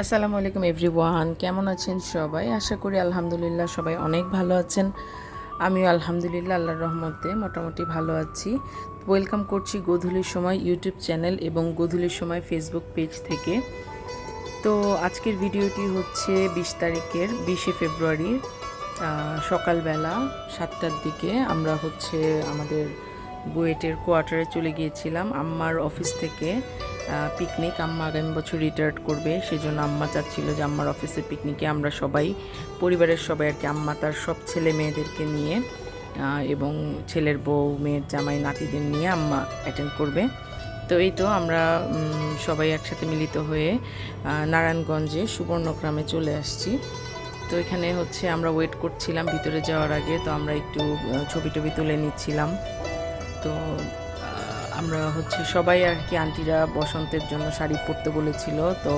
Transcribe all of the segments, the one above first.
আসসালামু আলাইকুম এভরিওয়ান, কেমন আছেন সবাই? আশা করি আলহামদুলিল্লাহ সবাই অনেক ভালো আছেন। আমিও আলহামদুলিল্লাহ আল্লাহর রহমতে মোটামুটি ভালো আছি। ওয়েলকাম করছি গোধূলির সময় ইউটিউব চ্যানেল এবং গোধূলির সময় ফেসবুক পেজ থেকে। তো আজকের ভিডিওটি হচ্ছে বিশ তারিখের বিশে ফেব্রুয়ারি সকালবেলা সাতটার দিকে আমরা হচ্ছে আমাদের বুয়েটের কোয়ার্টারে চলে গিয়েছিলাম। আম্মার অফিস থেকে পিকনিক আম্মা আগামী বছর রিটায়ার্ড করবে, সেজন্য আম্মা চাচ্ছিল যে আম্মার অফিসের পিকনিকে আমরা সবাই, পরিবারের সবাই আর কি, আম্মা তার সব ছেলে মেয়েদেরকে নিয়ে এবং ছেলের বউ, মেয়ের জামাই, নাতিদের নিয়ে আম্মা অ্যাটেন্ড করবে। তো এই তো আমরা সবাই একসাথে মিলিত হয়ে নারায়ণগঞ্জে সুবর্ণগ্রামে চলে আসছি। তো এখানে হচ্ছে আমরা ওয়েট করছিলাম, ভিতরে যাওয়ার আগে, তো আমরা একটু ছবি টবি তুলে নিচ্ছিলাম। তো আমরা হচ্ছে সবাই আর কি আন্টিরা বসন্তের জন্য শাড়ি পরতে বলেছিল, তো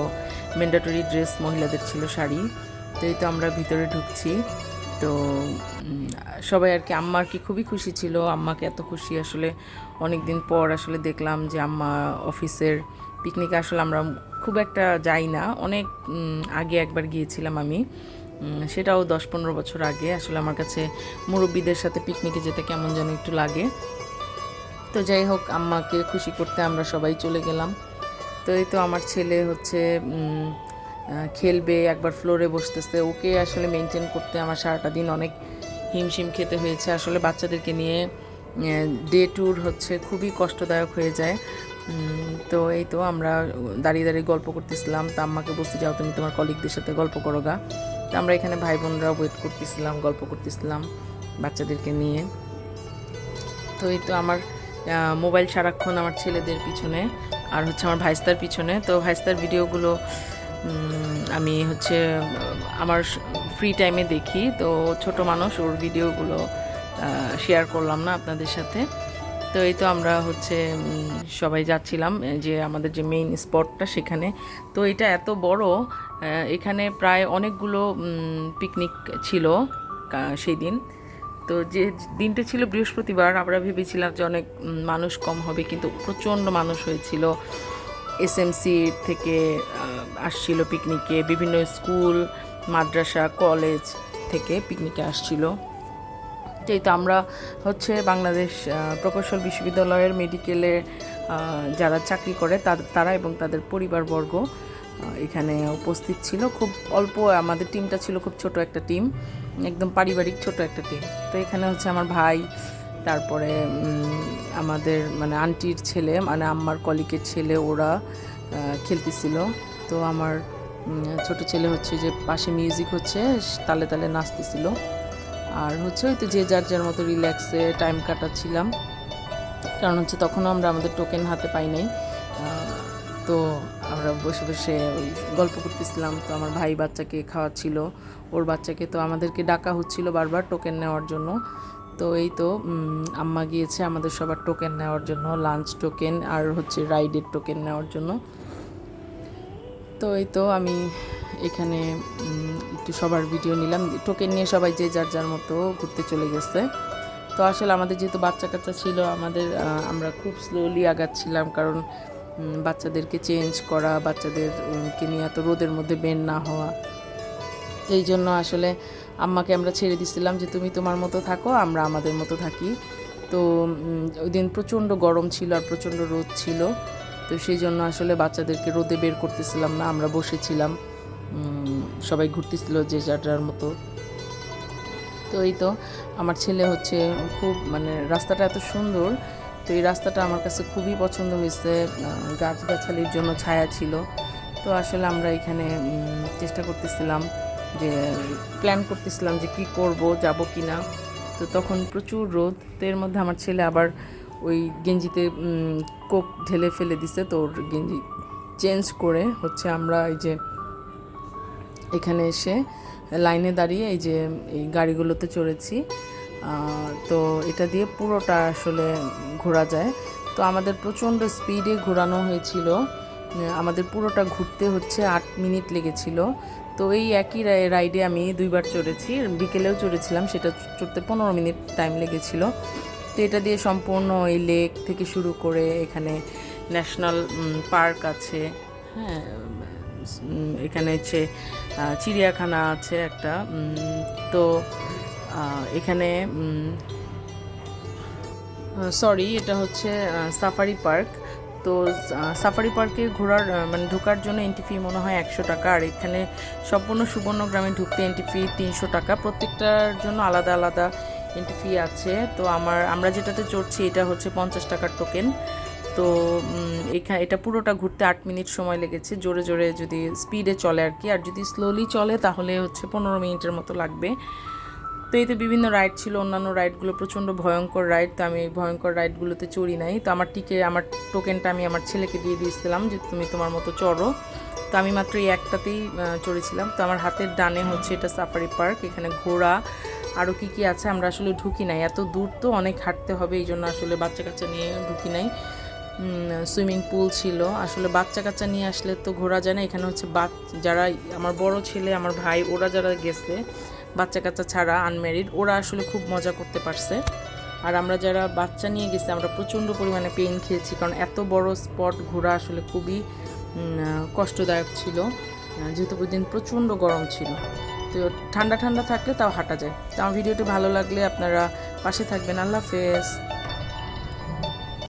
ম্যান্ডেটরি ড্রেস মহিলাদের ছিল শাড়ি, তো এই তো আমরা ভিতরে ঢুকছি। তো সবাই আর কি আম্মা আর কি খুবই খুশি ছিল, আম্মাকে এত খুশি আসলে অনেক দিন পর আসলে দেখলাম যে আম্মা অফিসের পিকনিকে আসলে আমরা খুব একটা যাই না। অনেক আগে একবার গিয়েছিলাম আমি সেটাও দশ পনেরো বছর আগে। আসলে আমার কাছে মুরব্বীদের সাথে পিকনিকে যেতে কেমন যেন একটু লাগে। তো যাই হোক, আম্মাকে খুশি করতে আমরা সবাই চলে গেলাম। তো এই তো আমার ছেলে হচ্ছে খেলবে, একবার ফ্লোরে বসতেছে। ওকে আসলে মেনটেন করতে আমার সারাটা দিন অনেক হিমশিম খেতে হয়েছে। আসলে বাচ্চাদেরকে নিয়ে ডে ট্যুর হচ্ছে খুবই কষ্টদায়ক হয়ে যায়। তো এই তো আমরা দাঁড়িয়ে দাঁড়িয়ে গল্প করতেছিলাম। তা আম্মাকে বসতে যাও তুমি তোমার কলিগদের সাথে গল্প করো গা। তো আমরা এখানে ভাই বোনরা ওয়েট করতেছিলাম, গল্প করতেছিলাম বাচ্চাদেরকে নিয়ে। তো এই তো আমার মোবাইল সারাক্ষণ আমার ছেলেদের পিছনে আর হচ্ছে আমার ভাইস্তার পিছনে। তো ভাইস্তার ভিডিওগুলো আমি হচ্ছে, আমার ফ্রি টাইমে দেখি। তো ছোট মানুষ, ওর ভিডিওগুলো শেয়ার করলাম না আপনাদের সাথে। তো এই তো আমরা হচ্ছে সবাই যাচ্ছিলাম যে আমাদের যে মেইন স্পটটা সেখানে। তো এটা এত বড় এখানে প্রায় অনেকগুলো পিকনিক ছিল সেই দিন তো যে দিনটা ছিল বৃহস্পতিবার, আমরা ভেবেছিলাম যে অনেক মানুষ কম হবে, কিন্তু প্রচণ্ড মানুষ হয়েছিল। এসএমসি থেকে আসছিল পিকনিকে বিভিন্ন স্কুল, মাদ্রাসা কলেজ থেকে পিকনিকে আসছিল। এই তো আমরা হচ্ছে বাংলাদেশ প্রকৌশল বিশ্ববিদ্যালয়ের মেডিকেলে যারা চাকরি করে তারা এবং তাদের পরিবারবর্গ এখানে উপস্থিত ছিল। খুব অল্প, আমাদের টিমটা ছিল খুব ছোট একটা টিম, একদম পারিবারিক ছোট একটা টিম। তো এখানে হচ্ছে আমার ভাই, তারপরে আমাদের মানে আন্টির ছেলে মানে আমার কলিকের ছেলে, ওরা খেলতেছিল। তো আমার ছোট ছেলে হচ্ছে যে পাশে মিউজিক হচ্ছে, তালে তালে নাচতেছিল। আর হচ্ছে ওই তো যে যার যার মতো রিল্যাক্সে টাইম কাটাচ্ছিলাম। কারণ হচ্ছে তখনও আমরা আমাদের টোকেন হাতে পাই নাই। তো আমরা বসে বসে ওই গল্প করতেছিলাম। তো আমার ভাই বাচ্চাকে খাওয়াচ্ছিল, ওর বাচ্চাকে তো আমাদেরকে ডাকা হচ্ছিল বারবার টোকেন নেওয়ার জন্য। তো এই তো আম্মা গিয়েছে আমাদের সবার টোকেন নেওয়ার জন্য, লাঞ্চ টোকেন আর হচ্ছে রাইডের টোকেন নেওয়ার জন্য। তো এই তো আমি এখানে একটু সবার ভিডিও নিলাম। টোকেন নিয়ে সবাই যে যার যার মতো ঘুরতে চলে গেছে। তো আসলে আমাদের যেহেতু বাচ্চা কাচ্চা ছিল, আমাদের আমরা খুব স্লোলি আগাচ্ছিলাম কারণ বাচ্চাদেরকে চেঞ্জ করা বাচ্চাদেরকে নিয়ে এত রোদের মধ্যে বের না হওয়া। এই জন্য আসলে আম্মাকে আমরা ছেড়ে দিছিলাম যে, তুমি তোমার মতো থাকো, আমরা আমাদের মতো থাকি। তো ওই দিন প্রচণ্ড গরম ছিল আর প্রচণ্ড রোদ ছিল। তো সেই জন্য আসলে বাচ্চাদেরকে রোদে বের করতেছিলাম না, আমরা বসেছিলাম। সবাই ঘুরতেছিল যে যার মতো। তো এই তো, আমার ছেলে হচ্ছে খুব মানে রাস্তাটা এত সুন্দর তো এই রাস্তাটা আমার কাছে খুবই পছন্দ হয়েছে গাছগাছালির জন্য ছায়া ছিল। তো আসলে আমরা এখানে চেষ্টা করতেছিলাম যে প্ল্যান করতেছিলাম যে কি করব, যাব কি না তো তখন প্রচুর রোদ, তো এর মধ্যে আমার ছেলে আবার ওই গেঞ্জিতে কোক ঢেলে ফেলে দিছে, তো ওর গেঞ্জি চেঞ্জ করে হচ্ছে আমরা এই যে এখানে এসে লাইনে দাঁড়িয়ে এই যে, এই গাড়িগুলোতে চড়েছি। তো এটা দিয়ে পুরোটা আসলে ঘোরা যায়। তো আমাদের প্রচণ্ড স্পিডে ঘোরানো হয়েছিল। আমাদের পুরোটা ঘুরতে হচ্ছে আট মিনিট লেগেছিল। তো এই একই রাইডে আমি দুইবার চড়েছি। বিকেলেও চড়েছিলাম, সেটা চড়তে পনেরো মিনিট টাইম লেগেছিল। তো এটা দিয়ে সম্পূর্ণ এই লেক থেকে শুরু করে এখানে ন্যাশনাল পার্ক আছে। হ্যাঁ এখানে হচ্ছে চিড়িয়াখানা আছে একটা। তো এখানে সরি এটা হচ্ছে সাফারি পার্ক তো সাফারি পার্কে ঘোরার মানে ঢোকার জন্য এন্ট্রি ফি মনে হয় একশো টাকা, আর এখানে সম্পূর্ণ সুবর্ণ গ্রামে ঢুকতে এন্ট্রি ফি তিনশো টাকা। প্রত্যেকটার জন্য আলাদা আলাদা এন্ট্রি ফি আছে। তো আমার, আমরা যেটাতে চড়ছি, এটা হচ্ছে পঞ্চাশ টাকার টোকেন তো এখানে এটা পুরোটা ঘুরতে আট মিনিট সময় লেগেছে, জোরে জোরে যদি স্পিডে চলে আর কি। আর যদি স্লোলি চলে, তাহলে হচ্ছে পনেরো মিনিটের মতো লাগবে। তো এতে বিভিন্ন রাইড ছিল, অন্যান্য রাইডগুলো প্রচণ্ড ভয়ঙ্কর রাইড তো আমি এই ভয়ঙ্কর রাইডগুলোতে চড়ি নাই। তো আমার টিকে, আমার টোকেনটা আমি আমার ছেলেকে দিয়ে দিয়েছিলাম যে, তুমি তোমার মতো চড়ো। তো আমি মাত্র এই একটাতেই চড়েছিলাম। তো আমার হাতের ডানে হচ্ছে এটা সাফারি পার্ক এখানে ঘোড়া আরও কি কি আছে আমরা আসলে ঢুকি নাই। এত দূর তো অনেক হাঁটতে হবে, এই জন্য আসলে বাচ্চা কাচ্চা নিয়ে ঢুকি নাই। সুইমিং পুল ছিল। আসলে বাচ্চা কাচ্চা নিয়ে আসলে তো ঘোরা যায় না। এখানে হচ্ছে বাচ যারা আমার বড় ছেলে, আমার ভাই, ওরা যারা গেছে বাচ্চা কাচ্চা ছাড়া আনম্যারিড ওরা আসলে খুব মজা করতে পারছে। আর আমরা যারা বাচ্চা নিয়ে গেছি, আমরা প্রচণ্ড পরিমাণে পেন খেয়েছি, কারণ এত বড় স্পট ঘোরা আসলে খুবই কষ্টদায়ক ছিল। যেহেতু ওই দিন প্রচণ্ড গরম ছিল। তো ঠান্ডা ঠান্ডা থাকলে তাও হাঁটা যায়। তো আমার ভিডিওটি ভালো লাগলে আপনারা পাশে থাকবেন। আল্লাহ হাফেজ।